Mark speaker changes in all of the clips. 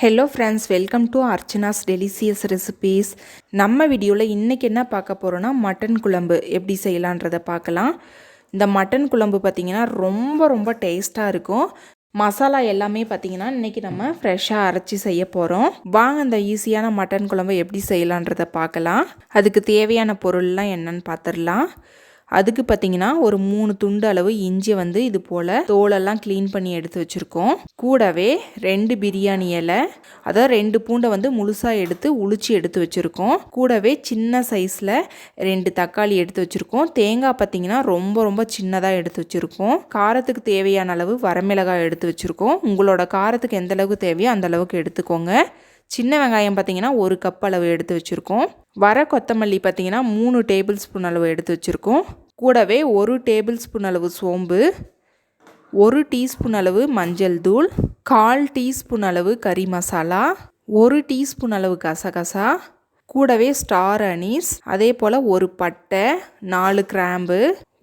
Speaker 1: Hello friends welcome to Archana's delicious recipes நம்ம வீடியோவில் இன்றைக்கி என்ன பார்க்க போகிறோன்னா மட்டன் குழம்பு எப்படி செய்யலான்றதை பார்க்கலாம். இந்த மட்டன் குழம்பு பார்த்திங்கன்னா ரொம்ப ரொம்ப டேஸ்ட்டாக இருக்கும். மசாலா எல்லாமே பார்த்திங்கன்னா இன்றைக்கி நம்ம ஃப்ரெஷ்ஷாக அரைச்சி செய்ய போகிறோம் வாங்க இந்த ஈஸியான மட்டன் குழம்பு எப்படி செய்யலான்றதை பார்க்கலாம். அதுக்கு தேவையான பொருள்லாம் என்னன்னு பார்த்துடலாம். அதுக்கு பார்த்தீங்கன்னா ஒரு மூணு துண்டு அளவு இஞ்சி வந்து இது போல் தோலெல்லாம் க்ளீன் பண்ணி எடுத்து வச்சுருக்கோம். கூடவே ரெண்டு பிரியாணி இலை அதாவது ரெண்டு பூண்டை வந்து முழுசாக எடுத்து உளிச்சு எடுத்து வச்சுருக்கோம். கூடவே சின்ன சைஸில் ரெண்டு தக்காளி எடுத்து வச்சுருக்கோம். தேங்காய் பார்த்தீங்கன்னா ரொம்ப ரொம்ப சின்னதாக எடுத்து வச்சுருக்கோம். காரத்துக்கு தேவையான அளவு வரமிளகாய் எடுத்து வச்சுருக்கோம். உங்களோட காரத்துக்கு எந்த அளவுக்கு தேவையோ அந்த அளவுக்கு எடுத்துக்கோங்க. சின்ன வெங்காயம் பார்த்தீங்கன்னா ஒரு கப் அளவு எடுத்து வச்சுருக்கோம். வர கொத்தமல்லி பார்த்தீங்கன்னா மூணு டேபிள் ஸ்பூன் அளவு எடுத்து வச்சுருக்கோம். கூடவே ஒரு டேபிள் ஸ்பூன் அளவு சோம்பு ஒரு டீஸ்பூன் அளவு மஞ்சள் தூள் கால் டீஸ்பூன் அளவு கறி மசாலா ஒரு டீஸ்பூன் அளவு கசகசா கூடவே ஸ்டார் அனீஸ் அதே போல் ஒரு பட்டை நாலு கிராம்பு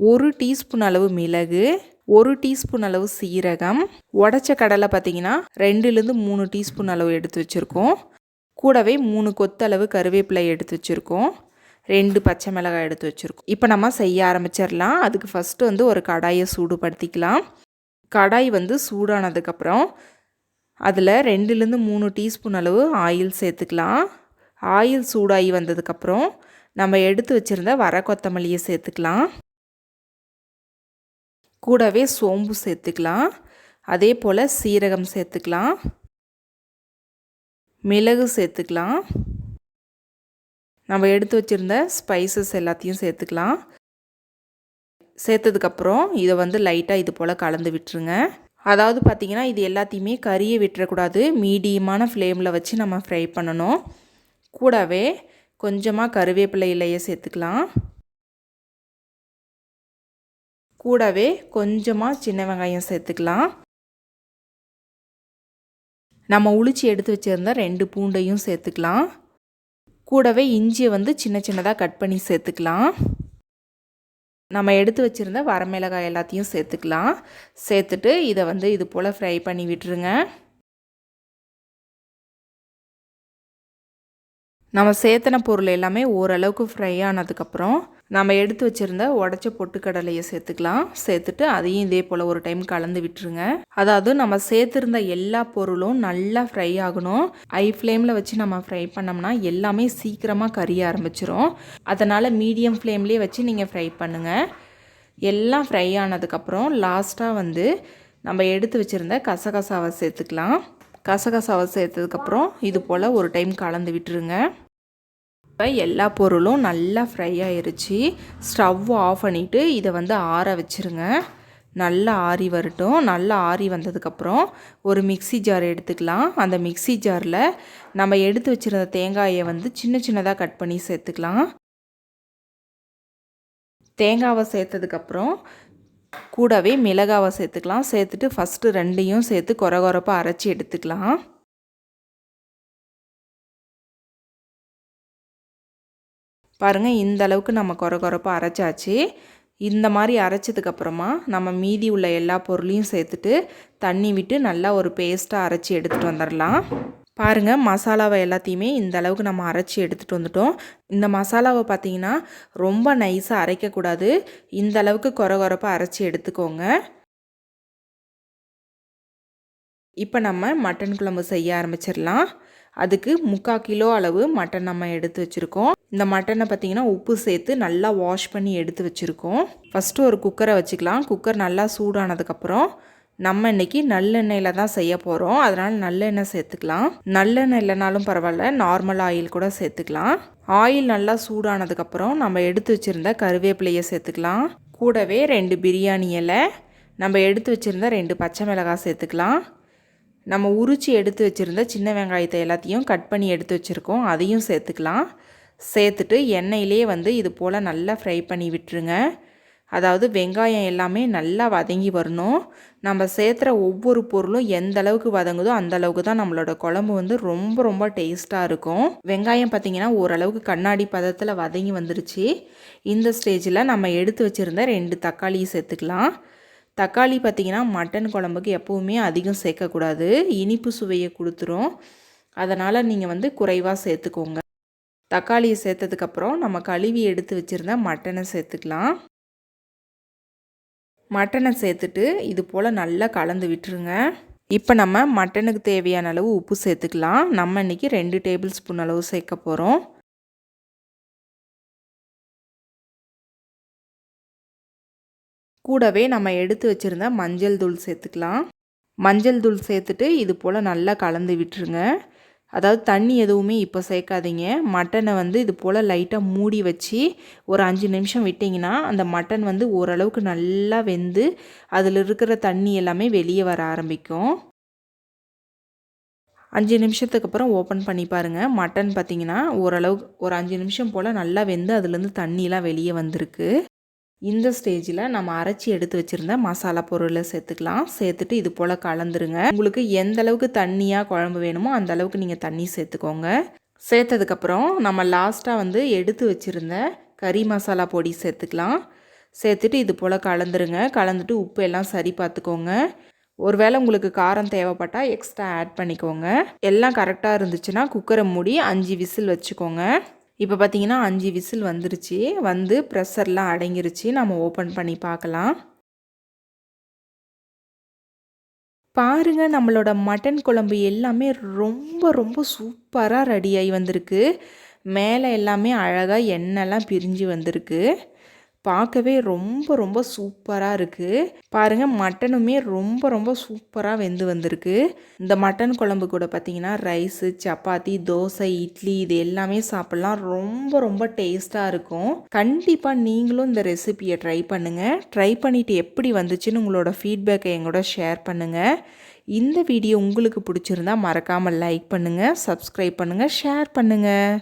Speaker 1: ஒரு டீஸ்பூன் அளவு மிளகு ஒரு டீஸ்பூன் அளவு சீரகம். உடச்ச கடலை பார்த்தீங்கன்னா ரெண்டுலேருந்து மூணு டீஸ்பூன் அளவு எடுத்து வச்சுருக்கோம். கூடவே மூணு கொத்தளவு கருவேப்பிலை எடுத்து வச்சுருக்கோம். ரெண்டு பச்சை மிளகாய் எடுத்து வச்சுருக்கோம். இப்போ நம்ம செய்ய ஆரம்பிச்சிடலாம். அதுக்கு ஃபஸ்ட்டு வந்து ஒரு கடாயை சூடுபடுத்திக்கலாம். கடாய் வந்து சூடானதுக்கப்புறம் அதில் ரெண்டுலேருந்து மூணு டீஸ்பூன் அளவு ஆயில் சேர்த்துக்கலாம். ஆயில் சூடாகி வந்ததுக்கப்புறம் நம்ம எடுத்து வச்சுருந்த வர கொத்தமல்லியை சேர்த்துக்கலாம். கூடவே சோம்பு சேர்த்துக்கலாம். அதே போல் சீரகம் சேர்த்துக்கலாம். மிளகு சேர்த்துக்கலாம். நம்ம எடுத்து வச்சுருந்த ஸ்பைசஸ் எல்லாத்தையும் சேர்த்துக்கலாம். சேர்த்ததுக்கப்புறம் இதை வந்து லைட்டாக இது போல் கலந்து விட்டுருங்க. அதாவது பார்த்திங்கன்னா இது எல்லாத்தையுமே கறியை விட்டுறக்கூடாது. மீடியமான ஃப்ளேமில் வச்சு நம்ம ஃப்ரை பண்ணணும். கூடவே கொஞ்சமாக கருவேப்பிலை இலையை சேர்த்துக்கலாம். கூடவே கொஞ்சமாக சின்ன வெங்காயம் சேர்த்துக்கலாம். நம்ம உளிச்சி எடுத்து வச்சுருந்த ரெண்டு பூண்டையும் சேர்த்துக்கலாம். கூடவே இஞ்சியை வந்து சின்ன சின்னதாக கட் பண்ணி சேர்த்துக்கலாம். நம்ம எடுத்து வச்சுருந்த வரமிளகாய் எல்லாத்தையும் சேர்த்துக்கலாம். சேர்த்துட்டு இதை வந்து இது போல் ஃப்ரை பண்ணி விட்டுருங்க. நம்ம சேர்த்தன பொருள் எல்லாமே ஓரளவுக்கு ஃப்ரை ஆனதுக்கப்புறம் நம்ம எடுத்து வச்சுருந்த உடச்ச பொட்டுக்கடலையை சேர்த்துக்கலாம். சேர்த்துட்டு அதையும் இதே போல் ஒரு டைம் கலந்து விட்டுருங்க. அதாவது நம்ம சேர்த்துருந்த எல்லா பொருளும் நல்லா ஃப்ரை ஆகணும். ஐ ஃப்ளேமில் வச்சு நம்ம ஃப்ரை பண்ணோம்னா எல்லாமே சீக்கிரமாக கறிய ஆரம்பிச்சிரும். அதனால் மீடியம் ஃப்ளேம்லேயே வச்சு நீங்கள் ஃப்ரை பண்ணுங்கள் எல்லாம் ஃப்ரை ஆனதுக்கப்புறம் லாஸ்ட்டாக வந்து நம்ம எடுத்து வச்சுருந்த கசகசாவை சேர்த்துக்கலாம். கசகசாவை சேர்த்ததுக்கப்புறம் இது போல் ஒரு டைம் கலந்து விட்டுருங்க. இப்போ எல்லா பொருளும் நல்லா ஃப்ரை ஆயிருச்சு. ஸ்டவ் ஆஃப் பண்ணிவிட்டு இதை வந்து ஆற வச்சுருங்க. நல்லா ஆறி வரட்டும். நல்லா ஆறி வந்ததுக்கப்புறம் ஒரு மிக்சி ஜார் எடுத்துக்கலாம். அந்த மிக்சி ஜாரில் நம்ம எடுத்து வச்சுருந்த தேங்காயை வந்து சின்ன சின்னதாக கட் பண்ணி சேர்த்துக்கலாம். தேங்காவை சேர்த்ததுக்கப்புறம் கூடவே மிளகாவை சேர்த்துக்கலாம். சேர்த்துட்டு ஃபஸ்ட்டு ரெண்டையும் சேர்த்து குறை குறைப்பாக அரைச்சி எடுத்துக்கலாம். பாருங்கள் இந்த அளவுக்கு நம்ம குறை குறைப்பாக அரைச்சாச்சு. இந்த மாதிரி அரைச்சதுக்கப்புறமா நம்ம மீதி உள்ள எல்லா பொருளையும் சேர்த்துட்டு தண்ணி விட்டு நல்லா ஒரு பேஸ்ட்டாக அரைச்சி எடுத்துகிட்டு வந்துடலாம் பாருங்கள் மசாலாவை எல்லாத்தையுமே இந்த அளவுக்கு நம்ம அரைச்சி எடுத்துகிட்டு வந்துட்டோம். இந்த மசாலாவை பார்த்தீங்கன்னா ரொம்ப நைஸாக அரைக்கக்கூடாது. இந்த அளவுக்கு குறை குறைப்பாக அரைச்சி எடுத்துக்கோங்க. இப்போ நம்ம மட்டன் குழம்பு செய்ய ஆரம்பிச்சிடலாம். அதுக்கு முக்கால் கிலோ அளவு மட்டன் நம்ம எடுத்து வச்சுருக்கோம். இந்த மட்டனை பார்த்திங்கன்னா உப்பு சேர்த்து நல்லா வாஷ் பண்ணி எடுத்து வச்சுருக்கோம். ஃபஸ்ட்டு ஒரு குக்கரை வச்சுக்கலாம். குக்கர் நல்லா சூடானதுக்கப்புறம் நம்ம இன்றைக்கி நல்லெண்ணெயில் தான் செய்ய போகிறோம் அதனால் நல்லெண்ணெய் சேர்த்துக்கலாம். நல்லெண்ணெய் இல்லைனாலும் பரவாயில்ல. நார்மல் ஆயில் கூட சேர்த்துக்கலாம். ஆயில் நல்லா சூடானதுக்கப்புறம் நம்ம எடுத்து வச்சுருந்த கருவேப்பிலையை சேர்த்துக்கலாம். கூடவே ரெண்டு பிரியாணி இலை. நம்ம எடுத்து வச்சுருந்த ரெண்டு பச்சை மிளகாய் சேர்த்துக்கலாம். நம்ம உரிச்சி எடுத்து வச்சுருந்த சின்ன வெங்காயத்தை எல்லாத்தையும் கட் பண்ணி எடுத்து வச்சுருக்கோம். அதையும் சேர்த்துக்கலாம். சேர்த்துட்டு எண்ணெயிலே வந்து இது போல் நல்லா ஃப்ரை பண்ணி விட்டுருங்க. அதாவது வெங்காயம் எல்லாமே நல்லா வதங்கி வரணும். நம்ம சேர்த்துற ஒவ்வொரு பொருளும் எந்த அளவுக்கு வதங்குதோ அந்த அளவுக்கு தான் நம்மளோட குழம்பு வந்து ரொம்ப ரொம்ப டேஸ்ட்டாக இருக்கும். வெங்காயம் பார்த்திங்கன்னா ஓரளவுக்கு கண்ணாடி பதத்தில் வதங்கி வந்துருச்சு. இந்த ஸ்டேஜில் நம்ம எடுத்து வச்சுருந்த ரெண்டு தக்காளியை சேர்த்துக்கலாம். தக்காளி பார்த்திங்கன்னா மட்டன் குழம்புக்கு எப்போவுமே அதிகம் சேர்க்கக்கூடாது. இனிப்பு சுவையை கொடுத்துரும். அதனால் நீங்கள் வந்து குறைவாக சேர்த்துக்கோங்க. தக்காளியை சேர்த்ததுக்கப்புறம் நம்ம கழுவி எடுத்து வச்சுருந்த மட்டனை சேர்த்துக்கலாம். மட்டனை சேர்த்துட்டு இது போல் நல்லா கலந்து விட்டுருங்க. இப்போ நம்ம மட்டனுக்கு தேவையான அளவு உப்பு சேர்த்துக்கலாம். நம்ம இன்றைக்கி ரெண்டு டேபிள் ஸ்பூன் அளவு சேர்க்க போகிறோம் கூடவே நம்ம எடுத்து வச்சுருந்த மஞ்சள் தூள் சேர்த்துக்கலாம். மஞ்சள் தூள் சேர்த்துட்டு இது போல் நல்லா கலந்து விட்டுருங்க. அதாவது தண்ணி எதுவுமே இப்போ சேர்க்காதீங்க. மட்டனை வந்து இது போல் லைட்டாக மூடி வச்சு ஒரு அஞ்சு நிமிஷம் விட்டிங்கன்னா அந்த மட்டன் வந்து ஓரளவுக்கு நல்லா வெந்து அதில் இருக்கிற தண்ணி எல்லாமே வெளியே வர ஆரம்பிக்கும். அஞ்சு நிமிஷத்துக்கு அப்புறம் ஓப்பன் பண்ணி பாருங்கள் மட்டன் பார்த்திங்கன்னா ஓரளவுக்கு ஒரு அஞ்சு நிமிஷம் போல் நல்லா வெந்து அதுலேருந்து தண்ணிலாம் வெளியே வந்திருக்கு. இந்த ஸ்டேஜில் நம்ம அரைச்சி எடுத்து வச்சுருந்த மசாலா பொருளை சேர்த்துக்கலாம். சேர்த்துட்டு இது போல் கலந்துருங்க. உங்களுக்கு எந்த அளவுக்கு தண்ணியாக குழம்பு வேணுமோ அந்த அளவுக்கு நீங்கள் தண்ணி சேர்த்துக்கோங்க. சேர்த்ததுக்கப்புறம் நம்ம லாஸ்ட்டாக வந்து எடுத்து வச்சுருந்த கறி மசாலா பொடி சேர்த்துக்கலாம். சேர்த்துட்டு இது போல் கலந்துருங்க. கலந்துட்டு உப்பு எல்லாம் சரி பார்த்துக்கோங்க. ஒருவேளை உங்களுக்கு காரம் தேவைப்பட்டால் எக்ஸ்ட்ரா ஆட் பண்ணிக்கோங்க. எல்லாம் கரெக்டாக இருந்துச்சுன்னா குக்கரை மூடி அஞ்சு விசில் வச்சுக்கோங்க. இப்போ பார்த்தீங்கன்னா அஞ்சு விசில் வந்துருச்சு. வந்து ப்ரெஷர்லாம் அடங்கிருச்சு. நம்ம ஓப்பன் பண்ணி பார்க்கலாம் பாருங்கள் நம்மளோட மட்டன் குழம்பு எல்லாமே ரொம்ப ரொம்ப சூப்பராக ரெடியாகி வந்திருக்கு. மேலே எல்லாமே அழகாக எண்ணெய்லாம் பிரிஞ்சு வந்திருக்கு. பார்க்கவே ரொம்ப ரொம்ப சூப்பராக இருக்குது பாருங்கள் மட்டனுமே ரொம்ப ரொம்ப சூப்பராக வெந்து வந்திருக்கு. இந்த மட்டன் குழம்பு கூட பார்த்திங்கன்னா ரைஸு சப்பாத்தி தோசை இட்லி இது எல்லாமே சாப்பிட்லாம். ரொம்ப ரொம்ப டேஸ்ட்டாக இருக்கும். கண்டிப்பாக நீங்களும் இந்த ரெசிபியை ட்ரை பண்ணுங்கள் ட்ரை பண்ணிவிட்டு எப்படி வந்துச்சுன்னு உங்களோட ஃபீட்பேக்கை எங்களோட ஷேர் பண்ணுங்கள் இந்த வீடியோ உங்களுக்கு பிடிச்சிருந்தா மறக்காமல் லைக் பண்ணுங்கள் சப்ஸ்கிரைப் பண்ணுங்கள் ஷேர் பண்ணுங்கள்